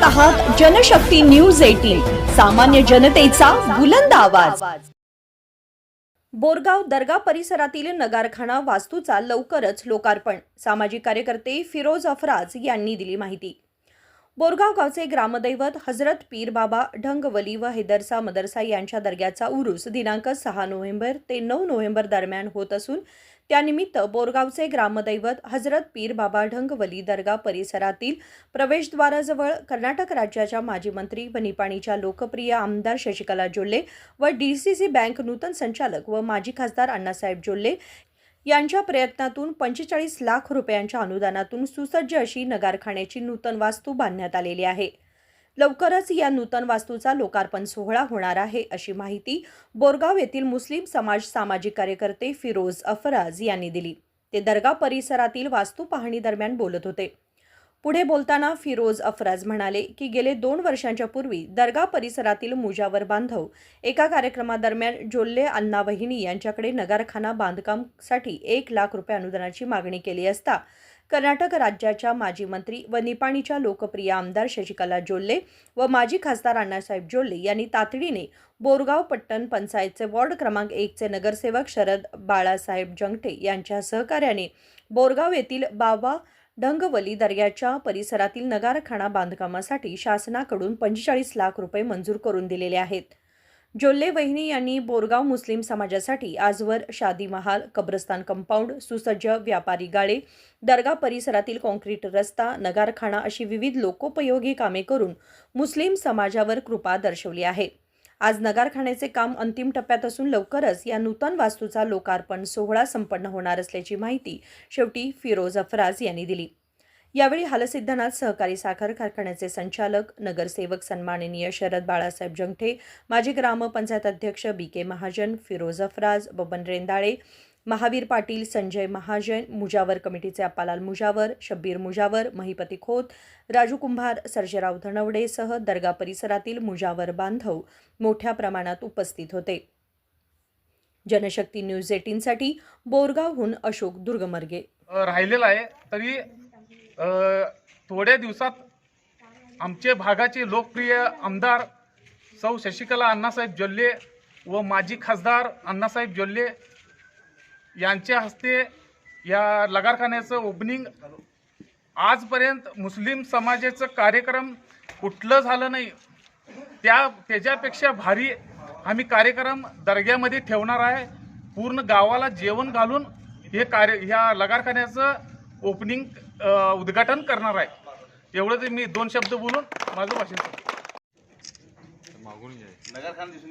पाहत आहात Janshakti news eighteen सामान्य जनतेचा बुलंद आवाज. बोरगाव दर्गा परिसरातील नगारखाना वास्तूचा लवकरच लोकार्पण. सामाजिक कार्यकर्ते फिरोज अफराज यांनी दिली माहिती. बोरगाव गावचे ग्रामदैवत हजरत पीर बाबा ढंगवली व हैदरसा मदरसा यांच्या दर्ग्याचा उरूस दिनांक सहा नोव्हेंबर ते नऊ नोव्हेंबर दरम्यान होत असून त्यानिमित्त बोरगावचे ग्रामदैवत हजरत पीर बाबा ढंगवली दर्गा परिसरातील प्रवेशद्वाराजवळ कर्नाटक राज्याच्या माजी मंत्री व निपाणीच्या लोकप्रिय आमदार शशिकला जोल्ले व डी सी सी बँक नूतन संचालक व माजी खासदार अण्णासाहेब जोल्ले यांच्या प्रयत्नातून पंचेचाळीस लाख रुपयांच्या अनुदानातून सुसज्ज अशी नगारखान्याची नूतन वास्तू बांधण्यात आलेली आहे. लवकरच या नूतन वास्तूचा लोकार्पण सोहळा होणार आहे अशी माहिती बोरगाव येथील मुस्लिम समाज सामाजिक कार्यकर्ते फिरोज अफराज यांनी दिली. ते दर्गा परिसरातील वास्तू पाहणी दरम्यान बोलत होते. पुढे बोलताना फिरोज अफराज म्हणाले की गेले दोन वर्षांच्या पूर्वी दर्गा परिसरातील मुजावर बांधव एका कार्यक्रमादरम्यान जोल्ले अण्णा वहिनी यांच्याकडे नगारखाना बांधकामसाठी एक लाख रुपये अनुदानाची मागणी केली असता कर्नाटक राज्याच्या माजी मंत्री व निपाणीच्या लोकप्रिय आमदार शशिकला जोल्ले व माजी खासदार अण्णासाहेब जोल्ले यांनी तातडीने बोरगाव पट्टण पंचायतचे वॉर्ड क्रमांक एकचे नगरसेवक शरद बाळासाहेब जंगटे यांच्या सहकार्याने बोरगाव येथील बाबा ढंगवली दर्ग्याच्या परिसरातील नगारखाना बांधकामासाठी शासनाकडून पंचेचाळीस लाख रुपये मंजूर करून दिलेले आहेत. जोल्ले वहिनी यांनी बोरगाव मुस्लिम समाजासाठी आजवर शादी महाल कब्रस्तान कंपाऊंड सुसज्ज व्यापारी गाळे दर्गा परिसरातील कॉन्क्रीट रस्ता नगारखाना अशी विविध लोकोपयोगी कामे करून मुस्लिम समाजावर कृपा दर्शवली आहे. आज नगारखान्याचे काम अंतिम टप्प्यात असून लवकरच या नूतन वास्तूचा लोकार्पण सोहळा संपन्न होणार असल्याची माहिती शेवटी फिरोज अफराज यांनी दिली. यावेळी हालसिद्धनाथ सहकारी साखर कारखान्याचे संचालक नगरसेवक सन्माननीय शरद बाळासाहेब जंगठे माजी ग्रामपंचायत अध्यक्ष बी के महाजन फिरोज अफराज बबन रेंदाळे महावीर पाटील संजय महाजन मुजावर कमिटीचे अप्पालाल मुजावर शब्बीर मुजावर महिपती खोत राजू कुंभार सर्जेराव धनवडेसह दर्गा परिसरातील मुजावर बांधव मोठ्या प्रमाणात उपस्थित होते. जनशक्ती न्यूज एटीनसाठी बोरगावहून अशोक दुर्गमर्गे. राहिलेला आहे. तरी थोड्या दिवसात आमचे भागाचे लोकप्रिय आमदार सौ शशिकला अण्णासाहेब जोल्ले व माजी खासदार अण्णासाहेब जोल्ले यांच्या हस्ते या लगारखान्याचं ओपनिंग आजपर्यंत मुस्लिम समाजाचं कार्यक्रम कुठलं झालं नाही त्या त्याच्यापेक्षा भारी आम्ही कार्यक्रम दर्ग्यामध्ये ठेवणार आहे. पूर्ण गावाला जेवण घालून हे कार्य ह्या लगारखान्याचं ओपनिंग उद्घाटन करणार आहे. एवढं ते मी दोन शब्द बोलून माझं भाषण करतो. मागून घ्याय नगरखाना दिसून